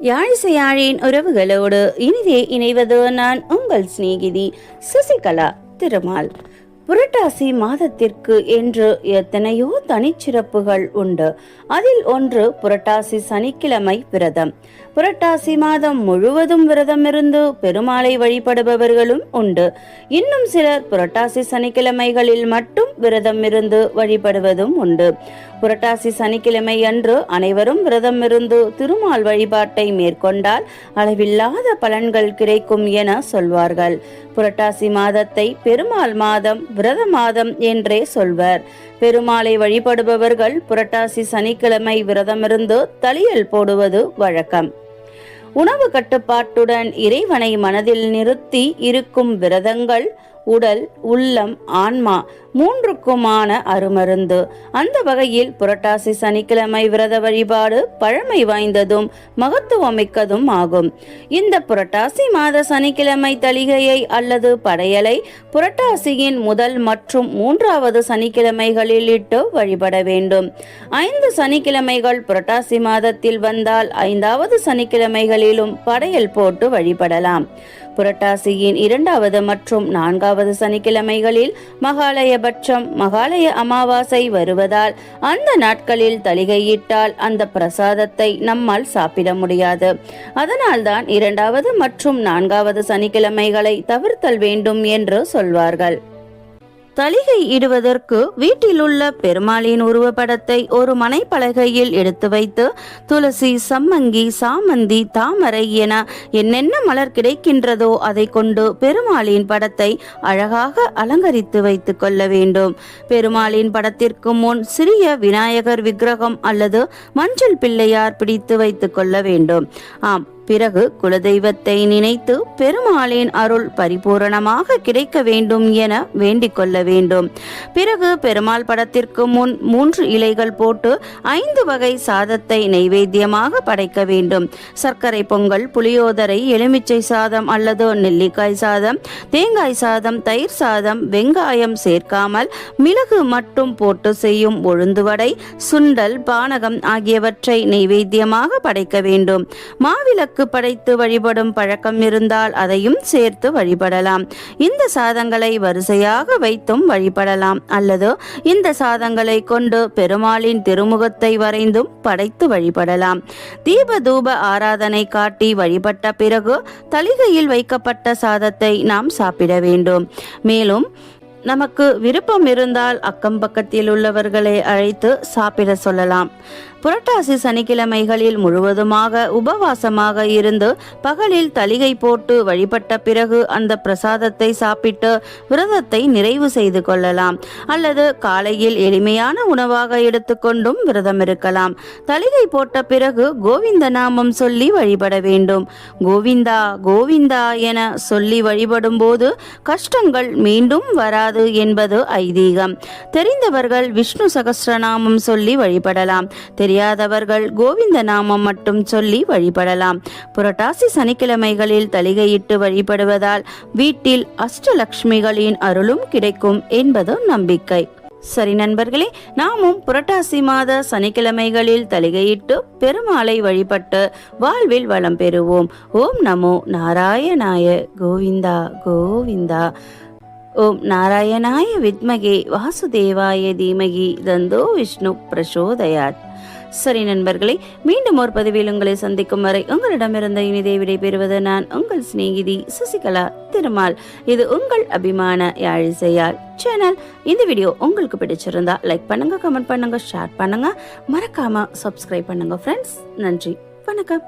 யாழிசையாழின் உறவுகளோடு இனிதே இணைவது நான் உங்கள் சிநேகிதி சசிகலா திருமால். புரட்டாசி மாதத்திற்கு என்று எத்தனையோ தனிச்சிறப்புகள் உண்டு. அதில் ஒன்று புரட்டாசி சனிக்கிழமை விரதம். புரட்டாசி மாதம் முழுவதும் விரதம் இருந்து பெருமாளை வழிபடுபவர்களும் உண்டு. இன்னும் சிலர் புரட்டாசி சனிக்கிழமைகளில் மட்டும் விரதம் இருந்து வழிபடுவதும் உண்டு. புரட்டாசி சனிக்கிழமை அன்று அனைவரும் விரதம் இருந்து திருமால் வழிபாட்டை மேற்கொண்டால் அளவில்லாத பலன்கள் கிடைக்கும் என சொல்வார்கள். புரட்டாசி மாதத்தை பெருமாள் மாதம் விரத மாதம் என்றே சொல்வர். பெருமாளை வழிபடுபவர்கள் புரட்டாசி சனிக்கிழமை விரதமிருந்து தளியல் போடுவது வழக்கம். உணவு கட்டுப்பாட்டுடன் இறைவனை மனதில் நிறுத்தி இருக்கும் விரதங்கள் உடல் உள்ளம் ஆன்மா மூன்றுக்குமான அருமருந்து. அந்த வகையில் புரட்டாசி சனிக்கிழமை விரத வழிபாடு பழமை வாய்ந்ததும் மகத்துவமிக்கதும் ஆகும். இந்த புரட்டாசி மாத சனிக்கிழமை தளிகையை அல்லது படையலை புரட்டாசியின் முதல் மற்றும் மூன்றாவது சனிக்கிழமைகளில் இட்டு வழிபட வேண்டும். ஐந்து சனிக்கிழமைகள் புரட்டாசி மாதத்தில் வந்தால் ஐந்தாவது சனிக்கிழமைகளிலும் படையல் போட்டு வழிபடலாம். புரட்டாசியின் இரண்டாவது மற்றும் நான்காவது சனிக்கிழமைகளில் மகாலயபட்சம் மகாலய அமாவாசை வருவதால் அந்த நாட்களில் தலிகையிட்டால் அந்த பிரசாதத்தை நம்மால் சாப்பிட முடியாது. அதனால்தான் இரண்டாவது மற்றும் நான்காவது சனிக்கிழமைகளை தவிர்த்தல் வேண்டும் என்று சொல்வார்கள். தலிகை இடுவதற்கு வீட்டிலுள்ள பெருமாளின் உருவப்படத்தை ஒரு மனைப்பலகையில் எடுத்து வைத்து துளசி சம்மங்கி சாமந்தி தாமரை என என்னென்ன மலர் கிடைக்கின்றதோ அதை கொண்டு பெருமாளின் படத்தை அழகாக அலங்கரித்து வைத்துக் கொள்ள வேண்டும். பெருமாளின் படத்திற்கு முன் சிறிய விநாயகர் விக்கிரகம் அல்லது மஞ்சள் பிள்ளையார் பிடித்து வைத்துக் கொள்ள வேண்டும். ஆம் பிறகு குலதெய்வத்தை நினைத்து பெருமாளின் அருள் பரிபூரணமாக கிடைக்க வேண்டும் என வேண்டிக் கொள்ள வேண்டும். பிறகு பெருமாள் படத்திற்கு முன் மூன்று இலைகள் போட்டு ஐந்து வகை சாதத்தை நைவேத்தியமாக படைக்க வேண்டும். சர்க்கரை பொங்கல் புளியோதரை எலுமிச்சை சாதம் அல்லது நெல்லிக்காய் சாதம் தேங்காய் சாதம் தயிர் சாதம் வெங்காயம் சேர்க்காமல் மிளகு மட்டும் போட்டு செய்யும் உளுந்துவடை சுண்டல் பானகம் ஆகியவற்றை நைவேத்தியமாக படைக்க வேண்டும். மாவிளக்கு விளக்கு படைத்து வழிபடும் பழக்கம் இருந்தால் அதையும் சேர்த்து வழிபடலாம். இந்த சாதங்களை வரிசையாக வைத்தும் வழிபடலாம். அல்லது இந்த சாதங்களை கொண்டு பெருமாளின் திருமுகத்தை வரைந்தும் படைத்து வழிபடலாம். தீப தூப ஆராதனை காட்டி வழிபட்ட பிறகு தலிகையில் வைக்கப்பட்ட சாதத்தை நாம் சாப்பிட வேண்டும். மேலும் நமக்கு விருப்பம் இருந்தால் அக்கம் பக்கத்தில் உள்ளவர்களை அழைத்து சாப்பிட சொல்லலாம். புரட்டாசி சனிக்கிழமைகளில் முழுவதுமாக உபவாசமாக இருந்து பகலில் தலிகை போட்டு வழிபட்ட பிறகு அந்த பிரசாதத்தை சாப்பிட்டு விரதத்தை நிறைவு செய்து கொள்ளலாம். அல்லது காலையில் எளிமையான உணவாக எடுத்துக்கொண்டும் விரதம் இருக்கலாம். தலிகை போட்ட பிறகு கோவிந்த நாமம் சொல்லி வழிபட வேண்டும். கோவிந்தா கோவிந்தா என சொல்லி வழிபடும் போது கஷ்டங்கள் மீண்டும் வராது. என்பது ஐதீகம். தெரிந்தவர்கள் விஷ்ணு சகசிரநாமம் சொல்லி வழிபடலாம். தெரியாதவர்கள் கோவிந்த நாமம் மட்டும் சொல்லி வழிபடலாம். புரட்டாசி சனிக்கிழமைகளில் தலிகையிட்டு வழிபடுவதால் வீட்டில் அஷ்டலக்ஷ்மிகளின் அருளும் கிடைக்கும் என்பது நம்பிக்கை. சரி நண்பர்களே நாமும் புரட்டாசி மாத சனிக்கிழமைகளில் தலிகையிட்டு பெருமாளை வழிபட்டு வாழ்வில் வளம் பெறுவோம். ஓம் நமோ நாராயணாய கோவிந்தா கோவிந்தா. ஓம் நாராயணாய வித்மகே வாசுதேவாய தீமகி தந்தோ விஷ்ணு பிரசோதயாத். சரி நண்பர்களே மீண்டும் ஒரு பதிவில் உங்களை சந்திக்கும் வரை உங்களிடமிருந்த இனிதை விடை பெறுவது நான் உங்கள் சிநேகிதி சசிகலா திருமால். இது உங்கள் அபிமான யாழிசையால் சேனல். இந்த வீடியோ உங்களுக்கு பிடிச்சிருந்தா லைக் பண்ணுங்க கமெண்ட் பண்ணுங்க ஷேர் பண்ணுங்க. மறக்காம சப்ஸ்கிரைப் பண்ணுங்க ஃப்ரெண்ட்ஸ் நன்றி வணக்கம்.